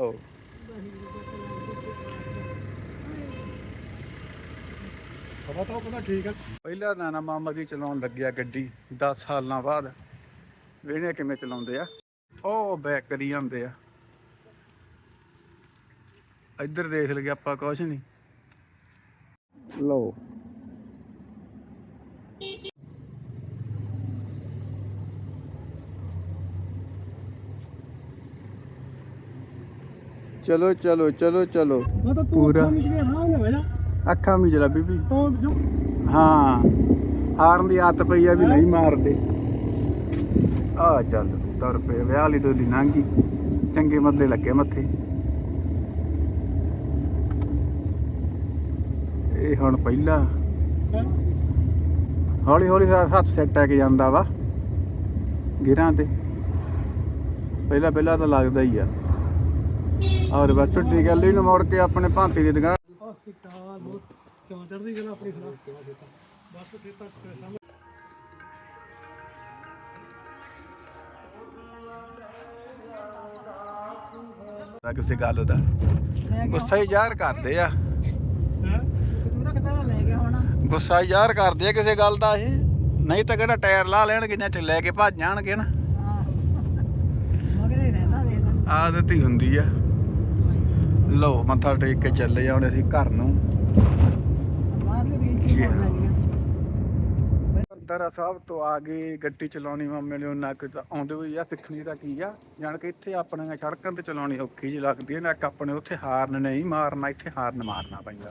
ਓ ਪਤਾ ਤਾਂ ਪਤਾ ਠੀਕ ਆ। ਪਹਿਲਾ ਨਾਨਾ ਮਾਮਾ ਜੀ ਚਲਾਉਣ ਲੱਗਿਆ ਗੱਡੀ 10 ਸਾਲਾਂ ਬਾਅਦ। ਵੇਹਣੇ ਕਿਵੇਂ ਚਲਾਉਂਦੇ ਆ। ਉਹ ਬੈਕ ਕਰੀ ਜਾਂਦੇ ਆ। ਇੱਧਰ ਦੇਖ ਲਈਏ ਆਪਾਂ ਕੁਛ ਨਹੀਂ। ਲਓ ਚਲੋ ਚਲੋ ਚਲੋ ਚਲੋ। ਪੂਰਾ। ਅੱਖਾਂ ਵੀ ਅੱਖਾਂ ਜਲਾ ਬੀਬੀ। ਹਾਂ। ਹਾਰਨ ਦੀ ਆਦਤ ਪਈ ਆ ਵੀ ਨਹੀਂ ਮਾਰਦੇ। ਆ ਚੱਲ ਤੁਰ ਪਏ ਵਿਆਹ ਲਈ ਡੋਲੀ ਨਾਂਗੀ। ਚੰਗੇ ਮੱਲੇ ਲੱਗੇ ਮੱਥੇ। ਇਹ ਹੁਣ ਪਹਿਲਾ। ਹੌਲੀ ਹੌਲੀ ਹ- ਹੱਥ ਸੈੱਟ ਆ ਕੇ ਜਾਂਦਾ ਵਾ। ਗਿਰਾਂ ਤੇ। ਪਹਿਲਾ ਪਹਿਲਾ ਤਾਂ ਲੱਗਦਾ ਹੀ ਆ। ਔਰ ਬਸ ਟੁੱਟੀ ਗੱਲ ਇਹਨੂੰ ਮੋੜ ਕੇ ਆਪਣੇ ਭਾਂਤੀ ਦੀ ਦੁਕਾਨ। ਕਿਉਂ ਚੜਦੀ ਗੱਲ ਆਪਣੀ ਖਰਾਬ ਬਸ ਫਿਰ ਤੱਕ ਸਾਹਮਣੇ ਦਾ ਕਿਸੇ ਗੱਲ ਦਾ ਗੁੱਸਾ ਹੀ ਜ਼ਾਹਰ ਕਰਦੇ ਆ ਗੁੱਸਾ ਹੀ ਜ਼ਾਹਰ ਕਰਦੇ ਆ ਕਿਸੇ ਗੱਲ ਦਾ ਇਹ। ਨਹੀਂ ਤਾਂ ਕਿਹੜਾ ਟਾਇਰ ਲਾ ਲੈਣਗੇ ਜਾਂ ਚ ਲੈ ਕੇ ਭੱਜ ਜਾਣਗੇ ਨਾ। ਮਗਰੇ ਰਹਿੰਦਾ ਆਦਤ ਹੀ ਹੁੰਦੀ ਆ। ਲੋ ਮੱਥਾ ਟੇਕ ਕੇ ਚੱਲੇ ਜਾਉਣੇ ਅਸੀਂ ਘਰ ਨੂੰ। ਦਰਾ ਸਾਹਿਬ ਤੋਂ ਆ ਗਏ ਗੱਡੀ ਚਲਾਉਣੀ ਮਾਮੇ ਨੇ ਉਹਨਾਂ ਕਿ ਆਉਂਦੇ ਹੋਈ ਆ, ਸਿੱਖਣੀ ਤਾਂ ਕੀ ਆ? ਜਾਣ ਕੇ ਇੱਥੇ ਆਪਣੇ ਸੜਕਾਂ ਤੇ ਚਲਾਉਣੀ ਔਖੀ ਜਿਹੀ ਲੱਗਦੀ ਹੈ ਨਾ ਇੱਕ ਆਪਣੇ ਉੱਥੇ ਹਾਰਨ ਨਹੀਂ ਮਾਰਨਾ, ਇੱਥੇ ਹਾਰਨ ਮਾਰਨਾ ਪੈਂਦਾ।